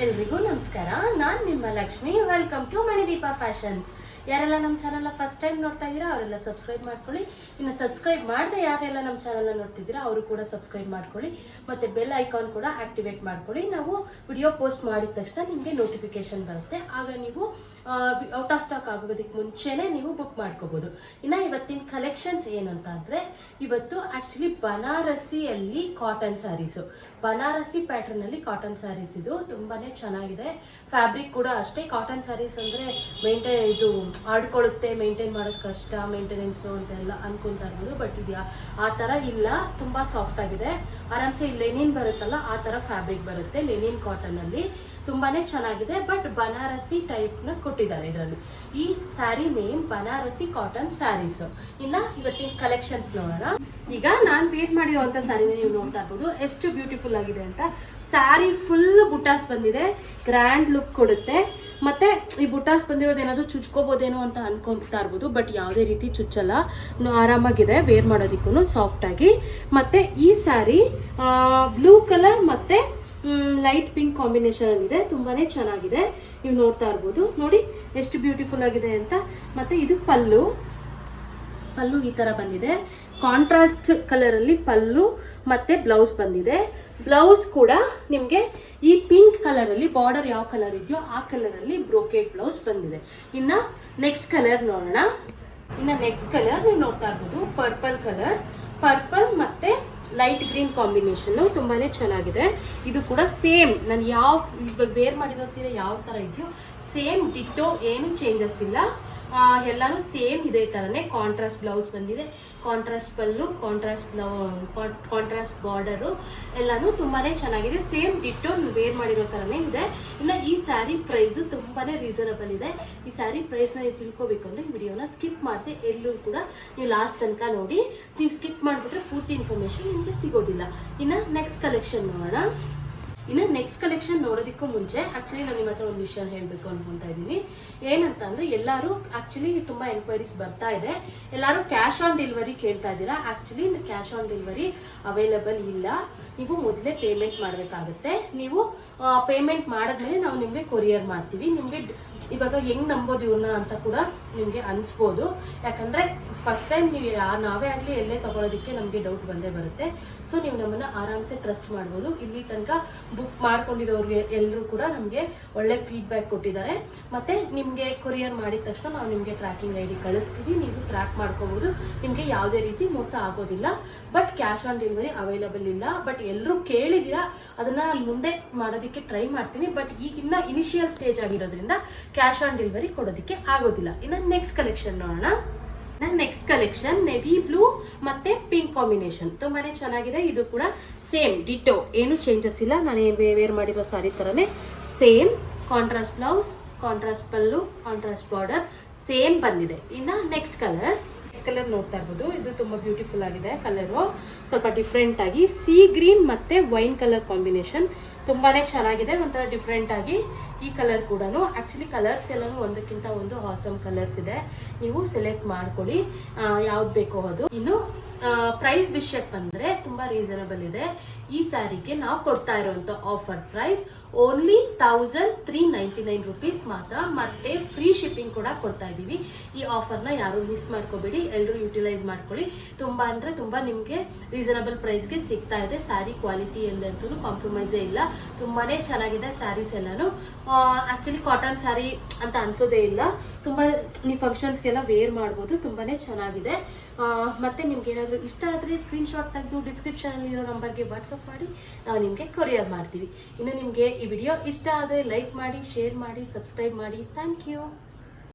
ಎಲ್ರಿಗೂ ನಮಸ್ಕಾರ. ನಾನು ನಿಮ್ಮ Lakshmi. Welcome to Manideepa fashions ಯಾರೆಲ್ಲ ನಮ್ಮ ಚಾನಲ್ನ ಫಸ್ಟ್ ಟೈಮ್ ನೋಡ್ತಾ ಇದ್ದೀರಾ, ಅವರೆಲ್ಲ ಸಬ್ಸ್ಕ್ರೈಬ್ ಮಾಡ್ಕೊಳ್ಳಿ. ಇನ್ನು ಸಬ್ಸ್ಕ್ರೈಬ್ ಮಾಡದೆ ಯಾರೆಲ್ಲ ನಮ್ಮ ಚಾನಲ್ನ ನೋಡ್ತಿದ್ದೀರಾ, ಅವರು ಕೂಡ ಸಬ್ಸ್ಕ್ರೈಬ್ ಮಾಡ್ಕೊಳ್ಳಿ. ಮತ್ತು ಬೆಲ್ ಐಕಾನ್ ಕೂಡ ಆಕ್ಟಿವೇಟ್ ಮಾಡ್ಕೊಳ್ಳಿ. ನಾವು ವಿಡಿಯೋ ಪೋಸ್ಟ್ ಮಾಡಿದ ತಕ್ಷಣ ನಿಮಗೆ ನೋಟಿಫಿಕೇಶನ್ ಬರುತ್ತೆ. ಆಗ ನೀವು ಔಟ್ ಆಫ್ ಸ್ಟಾಕ್ ಆಗೋದಕ್ಕೆ ಮುಂಚೆನೇ ನೀವು ಬುಕ್ ಮಾಡ್ಕೋಬೋದು. ಇನ್ನು ಇವತ್ತಿನ ಕಲೆಕ್ಷನ್ಸ್ ಏನಂತ ಅಂದರೆ ಇವತ್ತು ಆ್ಯಕ್ಚುಲಿ ಬನಾರಸಿಯಲ್ಲಿ ಕಾಟನ್ ಸ್ಯಾರೀಸು ಬನಾರಸಿ ಪ್ಯಾಟರ್ನಲ್ಲಿ ಕಾಟನ್ ಸ್ಯಾರೀಸ್ ಇದು. ತುಂಬಾ ಚೆನ್ನಾಗಿದೆ. ಫ್ಯಾಬ್ರಿಕ್ ಕೂಡ ಅಷ್ಟೇ ಕಾಟನ್ ಸ್ಯಾರೀಸ್ ಅಂದರೆ ಮೇಂಟೈನ್ ಇದು ಆಡ್ಕೊಳ್ಳುತ್ತೆ ಮೇಂಟೈನ್ ಮಾಡೋದು ಕಷ್ಟ ಮೇಂಟೆನೆನ್ಸು ಅಂತೆಲ್ಲ ಅನ್ಕೊಂತ ಇರ್ಬೋದು. ಬಟ್ ಇದೆಯಾ, ಆ ಥರ ಇಲ್ಲ, ತುಂಬ ಸಾಫ್ಟ್ ಆಗಿದೆ. ಆರಾಮ್ಸೆ ಲೆನಿನ್ ಬರುತ್ತಲ್ಲ, ಆ ಥರ ಫ್ಯಾಬ್ರಿಕ್ ಬರುತ್ತೆ ಲೆನಿನ್ ಕಾಟನಲ್ಲಿ ತುಂಬಾನೇ ಚೆನ್ನಾಗಿದೆ ಬಟ್ ಬನಾರಸಿ ಟೈಪ್ನ ಕೊಟ್ಟಿದ್ದಾರೆ ಇದರಲ್ಲಿ. ಈ ಸ್ಯಾರಿ ನೇಮ್ ಬನಾರಸಿ ಕಾಟನ್ ಸ್ಯಾರೀಸ್ ಇನ್ನ ಇವತ್ತಿನ ಕಲೆಕ್ಷನ್ಸ್ ನೋಡೋಣ. ಈಗ ನಾನು ವೇಟ್ ಮಾಡಿರುವಂಥ ಸ್ಯಾರಿನ ನೀವು ನೋಡ್ತಾ ಇರ್ಬೋದು. ಎಷ್ಟು ಬ್ಯೂಟಿಫುಲ್ ಆಗಿದೆ ಅಂತ. ಸ್ಯಾರಿ ಫುಲ್ ಬುಟಾಸ್ ಬಂದಿದೆ. ಗ್ರ್ಯಾಂಡ್ ಲುಕ್ ಕೊಡುತ್ತೆ. ಮತ್ತೆ ಈ ಬುಟಾಸ್ ಬಂದಿರೋದು ಏನಾದರೂ ಚುಚ್ಕೋಬೋದೇನೋ ಅಂತ ಅನ್ಕೊಂತಾ ಇರ್ಬೋದು ಬಟ್ ಯಾವುದೇ ರೀತಿ ಚುಚ್ಚಲ್ಲ. ಆರಾಮಾಗಿದೆ ವೇರ್ ಮಾಡೋದಕ್ಕೂ ಸಾಫ್ಟಾಗಿ ಮತ್ತೆ ಈ ಸ್ಯಾರಿ ಬ್ಲೂ ಕಲರ್ ಮತ್ತೆ ಲೈಟ್ ಪಿಂಕ್ ಕಾಂಬಿನೇಷನ್ ಇದೆ. ತುಂಬಾ ಚೆನ್ನಾಗಿದೆ. ನೀವು ನೋಡ್ತಾ ಇರ್ಬೋದು. ನೋಡಿ, ಎಷ್ಟು ಬ್ಯೂಟಿಫುಲ್ ಆಗಿದೆ ಅಂತ. ಮತ್ತೆ ಇದು ಪಲ್ಲು. ಪಲ್ಲು ಈ ಥರ ಬಂದಿದೆ. ಕಾಂಟ್ರಾಸ್ಟ್ ಕಲರಲ್ಲಿ ಪಲ್ಲು ಮತ್ತೆ ಬ್ಲೌಸ್ ಬಂದಿದೆ. ಬ್ಲೌಸ್ ಕೂಡ ನಿಮಗೆ ಕಲರಲ್ಲಿ ಬಾರ್ಡರ್ ಯಾವ ಕಲರ್ ಇದೆಯೋ ಆ ಕಲರಲ್ಲಿ ಬ್ರೋಕೆಟ್ ಬ್ಲೌಸ್ ಬಂದಿದೆ. ಇನ್ನು ನೆಕ್ಸ್ಟ್ ಕಲರ್ ನೋಡೋಣ. ಇನ್ನು ನೆಕ್ಸ್ಟ್ ಕಲರ್ ನೀವು ನೋಡ್ತಾ ಇರ್ಬೋದು ಪರ್ಪಲ್ ಕಲರ್ ಪರ್ಪಲ್ ಮತ್ತು ಲೈಟ್ ಗ್ರೀನ್ ಕಾಂಬಿನೇಷನ್ ತುಂಬಾ ಚೆನ್ನಾಗಿದೆ. ಇದು ಕೂಡ ಸೇಮ್ ನಾನು ಯಾವ, ಇವಾಗ ಬೇರ್ ಮಾಡಿರೋ ಸೀರೆ ಯಾವ ಥರ ಇದೆಯೋ ಸೇಮ್ ಡಿಟ್ಟೋ ಏನು ಚೇಂಜಸ್ ಇಲ್ಲ. ಎಲ್ಲಾನು ಸೇಮ್ ಇದೇ ಥರನೇ ಕಾಂಟ್ರಾಸ್ಟ್ ಬ್ಲೌಸ್ ಬಂದಿದೆ. Contrast pallu contrast blouse contrast border ಎಲ್ಲಾನು ತುಂಬಾ ಚೆನ್ನಾಗಿದೆ. ಸೇಮ್ ಡಿಟ್ಟು ವೇರ್ ಮಾಡಿರೋ ಥರನೇ ಇದೆ. ಇನ್ನು ಈ ಸ್ಯಾರಿ ಪ್ರೈಸು ತುಂಬಾ ರೀಸನಬಲ್ ಇದೆ. ಈ ಸ್ಯಾರಿ ಪ್ರೈಸ್ನ ನೀವು ತಿಳ್ಕೊಬೇಕು ಅಂದರೆ ವಿಡಿಯೋನ ಸ್ಕಿಪ್ ಮಾಡದೆ ಎಲ್ಲೂ ಕೂಡ ನೀವು ಲಾಸ್ಟ್ ತನಕ ನೋಡಿ. ನೀವು ಸ್ಕಿಪ್ ಮಾಡಿಬಿಟ್ರೆ ಪೂರ್ತಿ ಇನ್ಫಾರ್ಮೇಷನ್ ನಿಮಗೆ ಸಿಗೋದಿಲ್ಲ. ಇನ್ನು ನೆಕ್ಸ್ಟ್ ಕಲೆಕ್ಷನ್ ನೋಡೋಣ. ಇನ್ನು ನೆಕ್ಸ್ಟ್ ಕಲೆಕ್ಷನ್ ನೋಡೋದಕ್ಕೂ ಮುಂಚೆ ಆ್ಯಕ್ಚುಲಿ ನಾನು ನಿಮ್ಮ ಹತ್ರ ಒಂದು ವಿಷಯ ಹೇಳಬೇಕು ಅನ್ಕೊತಾ ಇದ್ದೀನಿ. ಏನಂತ ಅಂದರೆ ಎಲ್ಲರೂ ಆ್ಯಕ್ಚುಲಿ ತುಂಬ ಎನ್ಕ್ವೈರೀಸ್ ಬರ್ತಾ ಇದೆ. ಎಲ್ಲರೂ ಕ್ಯಾಶ್ ಆನ್ ಡೆಲಿವರಿ ಕೇಳ್ತಾ ಇದ್ದೀರಾ? Actually cash on delivery available ಇಲ್ಲ. ನೀವು ಮೊದಲೇ ಪೇಮೆಂಟ್ ಮಾಡಬೇಕಾಗುತ್ತೆ. ನೀವು ಪೇಮೆಂಟ್ ಮಾಡಿದ್ಮೇಲೆ ನಾವು ನಿಮಗೆ ಕೊರಿಯರ್ ಮಾಡ್ತೀವಿ. ನಿಮಗೆ ಇವಾಗ ಹೆಂಗ್ ನಂಬೋದು ಇವ್ರನ್ನ ಅಂತ ಕೂಡ ನಿಮಗೆ ಅನಿಸ್ಬೋದು. ಯಾಕಂದರೆ ಫಸ್ಟ್ ಟೈಮ್ ನೀವು ನಾವೇ ಆಗಲಿ ಎಲ್ಲೇ ತೊಗೊಳೋದಕ್ಕೆ ನಮಗೆ ಡೌಟ್ ಬಂದೇ ಬರುತ್ತೆ. ಸೊ ನೀವು ನಮ್ಮನ್ನು ಆರಾಮ್ಸೆ ಟ್ರಸ್ಟ್ ಮಾಡ್ಬೋದು. ಇಲ್ಲಿ ತನಕ ಬುಕ್ ಮಾಡ್ಕೊಂಡಿರೋರಿಗೆ ಎಲ್ಲರೂ ಕೂಡ ನಮಗೆ ಒಳ್ಳೆ ಫೀಡ್ಬ್ಯಾಕ್ ಕೊಟ್ಟಿದ್ದಾರೆ. ಮತ್ತು ನಿಮಗೆ ಕೊರಿಯರ್ ಮಾಡಿದ ತಕ್ಷಣ ನಾವು ನಿಮಗೆ ಟ್ರ್ಯಾಕಿಂಗ್ ಐ ಡಿ ಕಳಿಸ್ತೀವಿ. ನೀವು ಟ್ರ್ಯಾಕ್ ಮಾಡ್ಕೋಬೋದು. ನಿಮಗೆ ಯಾವುದೇ ರೀತಿ ಮೋಸ ಆಗೋದಿಲ್ಲ. But cash on delivery available ಇಲ್ಲ. ಬಟ್ ಎಲ್ಲರೂ ಕೇಳಿದ್ದೀರಾ? ಅದನ್ನು ನಾನು ಮುಂದೆ ಮಾಡೋದಕ್ಕೆ ಟ್ರೈ ಮಾಡ್ತೀನಿ. ಬಟ್ ಈಗಿನ್ನ ಇನಿಷಿಯಲ್ ಸ್ಟೇಜ್ ಆಗಿರೋದ್ರಿಂದ ಕ್ಯಾಶ್ ಆನ್ ಡೆಲಿವರಿ ಕೊಡೋದಕ್ಕೆ ಆಗೋದಿಲ್ಲ. ಇನ್ನು ನೆಕ್ಸ್ಟ್ ಕಲೆಕ್ಷನ್ ನೋಡೋಣ. ನನ್ನ ನೆಕ್ಸ್ಟ್ ಕಲೆಕ್ಷನ್ ನೆವಿ ಬ್ಲೂ ಮತ್ತೆ ಪಿಂಕ್ ಕಾಂಬಿನೇಷನ್ ತುಂಬಾ ಚೆನ್ನಾಗಿದೆ. ಇದು ಕೂಡ ಸೇಮ್ ಡಿಟೋ ಏನು ಚೇಂಜಸ್ ಇಲ್ಲ. ನಾನು ವೇರ್ ಮಾಡಿರೋ ಸಾರಿ ಥರನೇ same contrast blouse contrast pallu contrast border same ಬಂದಿದೆ. ಇನ್ನು ನೆಕ್ಸ್ಟ್ ಕಲರ್ ಕಲರ್ ನೋಡ್ತಾ ಇರ್ಬೋದು. ಇದು ತುಂಬ ಬ್ಯೂಟಿಫುಲ್ ಆಗಿದೆ ಕಲರು. ಸ್ವಲ್ಪ ಡಿಫ್ರೆಂಟ್ ಆಗಿ ಸಿ ಗ್ರೀನ್ ಮತ್ತೆ ವೈನ್ ಕಲರ್ ಕಾಂಬಿನೇಷನ್ ತುಂಬಾನೇ ಚೆನ್ನಾಗಿದೆ. ಒಂಥರ ಡಿಫ್ರೆಂಟ್ ಆಗಿ ಈ ಕಲರ್ ಕೂಡ ಆಕ್ಚುಲಿ ಕಲರ್ಸ್ ಎಲ್ಲಾನು ಒಂದಕ್ಕಿಂತ ಒಂದು ಹಾಸಮ್ ಕಲರ್ಸ್ ಇದೆ. ನೀವು ಸೆಲೆಕ್ಟ್ ಮಾಡ್ಕೊಳ್ಳಿ. ಯಾವ್ದು ಬೇಕೋ ಅದು. ಇನ್ನು ಪ್ರೈಸ್ ವಿಷಯಕ್ಕೆ ಬಂದರೆ ತುಂಬ ರೀಸನಬಲ್ ಇದೆ. ಈ ಸ್ಯಾರಿಗೆ ನಾವು ಕೊಡ್ತಾ ಇರೋವಂಥ offer price only thousand three ninety nine rupees ಮಾತ್ರ, ಮತ್ತೆ ಫ್ರೀ ಶಿಪ್ಪಿಂಗ್ ಕೂಡ ಕೊಡ್ತಾ ಇದ್ದೀವಿ. ಈ ಆಫರ್ನ ಯಾರು ಮಿಸ್ ಮಾಡ್ಕೋಬೇಡಿ ಎಲ್ಲರೂ ಯುಟಿಲೈಸ್ ಮಾಡ್ಕೊಳ್ಳಿ. ತುಂಬ ಅಂದರೆ ತುಂಬ ನಿಮಗೆ ರೀಸನಬಲ್ ಪ್ರೈಸ್ಗೆ ಸಿಗ್ತಾ ಇದೆ. ಸ್ಯಾರಿ ಕ್ವಾಲಿಟಿ ಎಲ್ಲಂತೂ ಕಾಂಪ್ರಮೈಸೇ ಇಲ್ಲ. ತುಂಬಾ ಚೆನ್ನಾಗಿದೆ ಸ್ಯಾರೀಸ್ ಎಲ್ಲನೂ. ಆ್ಯಕ್ಚುಲಿ ಕಾಟನ್ ಸ್ಯಾರಿ ಅಂತ ಅನ್ಸೋದೇ ಇಲ್ಲ. ತುಂಬ, ನೀವು ಫಂಕ್ಷನ್ಸ್ಗೆಲ್ಲ ವೇರ್ ಮಾಡ್ಬೋದು ತುಂಬಾ ಚೆನ್ನಾಗಿದೆ. ಮತ್ತು ನಿಮ್ಗೆ ಏನಾದರೂ ಇಷ್ಟ ಆದರೆ ಸ್ಕ್ರೀನ್ಶಾಟ್ ತೆಗೆದು ಡಿಸ್ಕ್ರಿಪ್ಷನಲ್ಲಿರೋ ನಂಬರ್ಗೆ ವಾಟ್ಸಪ್ ಮಾಡಿ, ನಾವು ನಿಮಗೆ ಕೊರಿಯರ್ ಮಾಡ್ತೀವಿ. ಇನ್ನು ನಿಮಗೆ ಈ ವಿಡಿಯೋ ಇಷ್ಟ ಆದರೆ ಲೈಕ್ ಮಾಡಿ ಶೇರ್ ಮಾಡಿ ಸಬ್ಸ್ಕ್ರೈಬ್ ಮಾಡಿ. Thank you